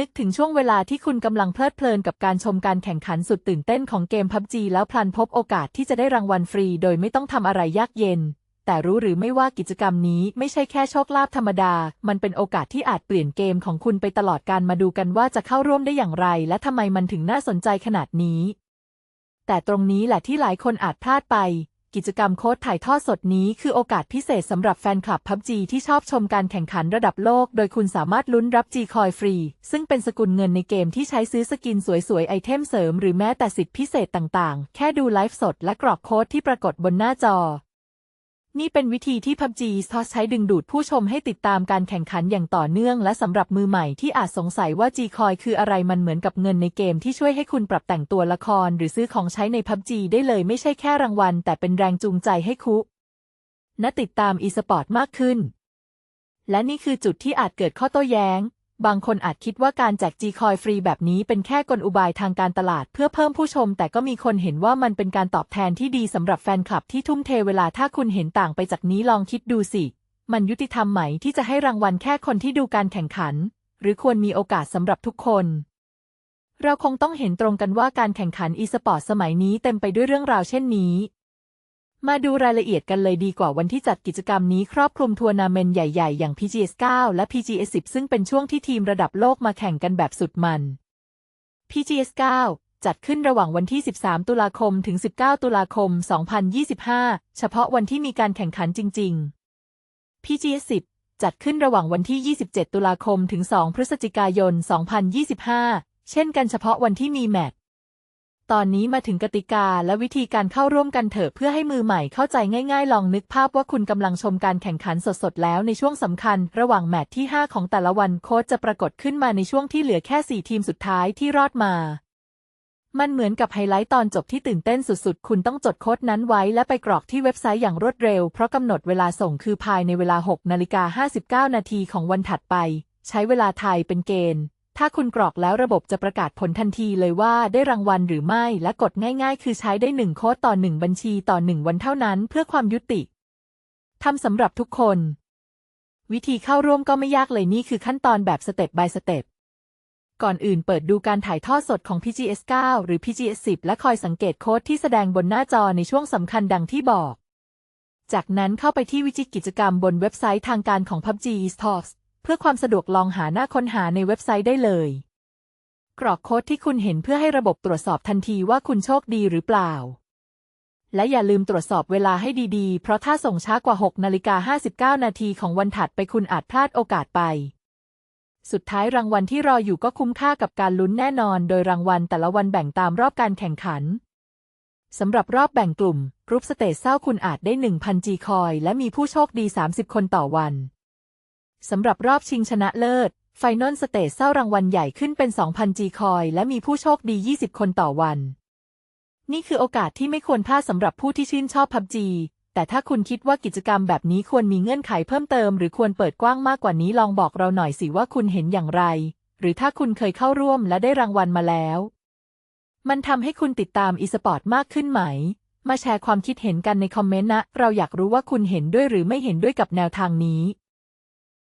นึกถึงช่วงเวลาที่คุณกำลังเพลิดเพลินกับการชมการแข่งขันสุดตื่นเต้นของเกมพับจีแล้วพลันพบโอกาสที่จะได้รางวัลฟรี โดยไม่ต้องทำอะไรยากเย็น แต่รู้หรือไม่ว่ากิจกรรมนี้ไม่ใช่แค่โชคลาภธรรมดา มันเป็นโอกาสที่อาจเปลี่ยนเกมของคุณไปตลอดการมาดูกันว่าจะเข้าร่วมได้อย่างไร และทำไมมันถึงน่าสนใจขนาดนี้ แต่ตรงนี้แหละที่หลายคนอาจพลาดไป กิจกรรมโค้ดถ่ายทอดสดนี้คือโอกาสพิเศษสำหรับแฟนคลับพับจีที่ชอบชมการแข่งขันระดับโลก โดยคุณสามารถลุ้นรับจีคอยฟรี ซึ่งเป็นสกุลเงินในเกมที่ใช้ซื้อสกินสวยๆ ไอเทมเสริมหรือแม้แต่สิทธิพิเศษต่างๆ แค่ดูไลฟ์สดและกรอกโค้ดที่ปรากฏบนหน้าจอ นี่เป็นวิธีที่ PUBG Stars ใช้ดึงดูดผู้ชมให้ติดตามการแข่งขันอย่างต่อเนื่อง และสำหรับมือใหม่ที่อาจสงสัยว่า G-Coin คืออะไรมันเหมือนกับเงินในเกมที่ช่วยให้คุณปรับแต่งตัวละคร หรือซื้อของใช้ใน PUBG ได้เลยไม่ใช่แค่รางวัล แต่เป็นแรงจูงใจให้คุณติดตาม e-sport มากขึ้น และนี่คือจุดที่อาจเกิดข้อโต้แย้ง บางคนอาจคิดว่าการแจก G-Coin ฟรีแบบนี้เป็นแค่กลอุบายทางการตลาดเพื่อเพิ่มผู้ชม แต่ก็มีคนเห็นว่ามันเป็นการตอบแทนที่ดีสำหรับแฟนคลับที่ทุ่มเทเวลาถ้าคุณเห็นต่างไปจากนี้ลองคิดดูสิ มันยุติธรรมไหมที่จะให้รางวัลแค่คนที่ดูการแข่งขัน หรือควรมีโอกาสสำหรับทุกคน เราคงต้องเห็นตรงกันว่าการแข่งขัน e-sport สมัยนี้เต็มไปด้วยเรื่องราวเช่นนี้ มาดูรายละเอียดกันเลยดีกว่าวันที่จัดกิจกรรมนี้ครอบคลุมทัวร์นาเมนต์ใหญ่ ๆ อย่าง PGS 9 และ PGS 10 ซึ่งเป็นช่วงที่ทีมระดับโลกมาแข่งกันแบบสุดมัน PGS 9 จัดขึ้นระหว่างวันที่ 13 ตุลาคม ถึง 19 ตุลาคม 2025 เฉพาะวันที่มีการแข่งขันจริง ๆ PGS 10 จัดขึ้นระหว่างวันที่ 27 ตุลาคม ถึง 2 พฤศจิกายน 2025 เช่นกันเฉพาะวันที่มีแมตช์ ตอนนี้มาถึงกติกาและวิธีการเข้าร่วมกันเถอะเพื่อให้มือใหม่เข้าใจง่ายๆ ลองนึกภาพว่าคุณกำลังชมการแข่งขันสดๆ แล้วในช่วงสำคัญ ระหว่างแมตช์ที่ 5 ของแต่ละวันโค้ชจะปรากฏขึ้นมาในช่วงที่เหลือแค่ 4 ทีมสุดท้ายที่รอดมา มันเหมือนกับไฮไลท์ตอนจบที่ตื่นเต้นสุดๆ คุณต้องจดโค้ดนั้นไว้และไปกรอกที่เว็บไซต์อย่างรวดเร็ว เพราะกำหนดเวลาส่งคือภายในเวลา6นาฬิกา59นาทีของวันถัดไป ใช้เวลาไทยเป็นเกณฑ์ ถ้าคุณกรอกแล้วระบบจะประกาศผลทันทีเลยว่าได้รางวัลหรือไม่ และกดง่ายๆ คือใช้ได้หนึ่งโค้ดต่อหนึ่งบัญชีต่อหนึ่งวันเท่านั้นเพื่อความยุติทำสำหรับทุกคน วิธีเข้าร่วมก็ไม่ยากเลยนี่คือขั้นตอนแบบสเต็ป by สเต็ปก่อนอื่นเปิดดูการถ่ายทอดสดของ PGS 9 หรือ PGS 10 และคอยสังเกตโค้ดที่แสดงบนหน้าจอในช่วงสำคัญดังที่บอก จากนั้นเข้าไปที่วิจิตกิจกรรมบนเว็บไซต์ทางการของ PUBG Esports เพื่อความสะดวกลองหาหน้าค้นหาในเว็บไซต์ได้เลย กรอกโค้ดที่คุณเห็นเพื่อให้ระบบตรวจสอบทันทีว่าคุณโชคดีหรือเปล่า และอย่าลืมตรวจสอบเวลาให้ดีๆ เพราะถ้าส่งช้ากว่า 6 นาฬิกา 59 นาทีของวันถัดไปคุณอาจพลาดโอกาสไปสุดท้ายรางวัลที่รออยู่ก็คุ้มค่ากับการลุ้นแน่นอน โดยรางวัลแต่ละวันแบ่งตามรอบการแข่งขัน สำหรับรอบแบ่งกลุ่มกรุ๊ปสเตจเศร้าคุณอาจได้ 1,000 จีคอย และมีผู้โชคดี 30 คนต่อวัน สำหรับรอบชิงชนะเลิศ ไฟนอลสเตจเศร้ารางวัลใหญ่ขึ้นเป็น 2,000 จีคอยและมีผู้โชคดี 20 คนต่อวัน นี่คือโอกาสที่ไม่ควรพลาดสำหรับผู้ที่ชื่นชอบพับจีแต่ถ้าคุณคิดว่ากิจกรรมแบบนี้ควรมีเงื่อนไขเพิ่มเติม หรือควรเปิดกว้างมากกว่านี้ลองบอกเราหน่อยสิว่าคุณเห็นอย่างไร หรือถ้าคุณเคยเข้าร่วมและได้รางวัลมาแล้ว มันทำให้คุณติดตามอีสปอร์ตมากขึ้นไหม มาแชร์ความคิดเห็นกันในคอมเมนต์นะ เราอยากรู้ว่าคุณเห็นด้วยหรือไม่เห็นด้วยกับแนวทางนี้